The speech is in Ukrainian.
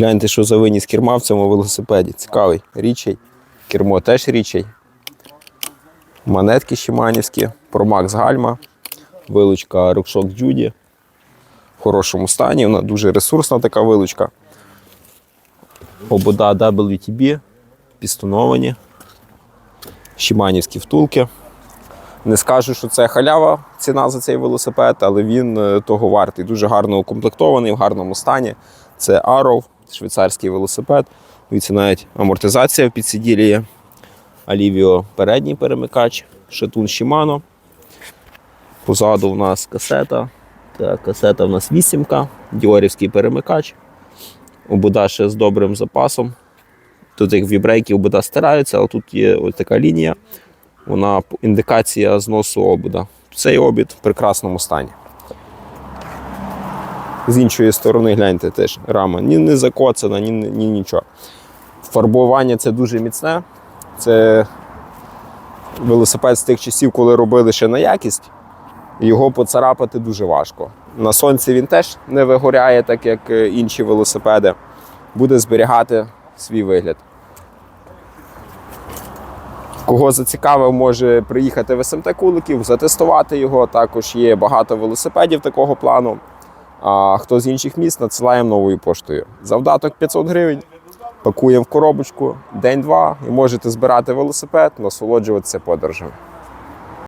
Гляньте, що за виніс керма в цьому велосипеді. Цікавий. Річей. Кермо теж річей. Монетки Шиманівські, Промакс Гальма, вилучка Рокшок Джуді. В хорошому стані. Вона дуже ресурсна така вилучка. Обода WTB, пістоновані. Шиманівські втулки. Не скажу, що це халява ціна за цей велосипед, але він е, того вартий. Дуже гарно укомплектований, в гарному стані. Це Arrow, швейцарський велосипед. Дивіться, навіть амортизація в підсиділі є. Alivio передній перемикач, шатун Shimano. Позаду в нас касета. Так, касета в нас вісімка, діорівський перемикач. Обода ще з добрим запасом. Тут як вібрейки обода стираються, але тут є ось така лінія. Вона індикація зносу обода. Цей обід в прекрасному стані. З іншої сторони, гляньте, теж рама ні не закоцана, ні, ні нічого. Фарбування це дуже міцне. Це велосипед з тих часів, коли робили ще на якість. Його поцарапати дуже важко. На сонці він теж не вигоряє, так як е, інші велосипеди. Буде зберігати свій вигляд. Кого зацікавив, може приїхати в СМТ Куликів, затестувати його. Також є багато велосипедів такого плану. А хто з інших міст надсилаємо новою поштою. Завдаток 500 гривень. Пакуємо в коробочку день-два і можете збирати велосипед, насолоджуватися подорожем.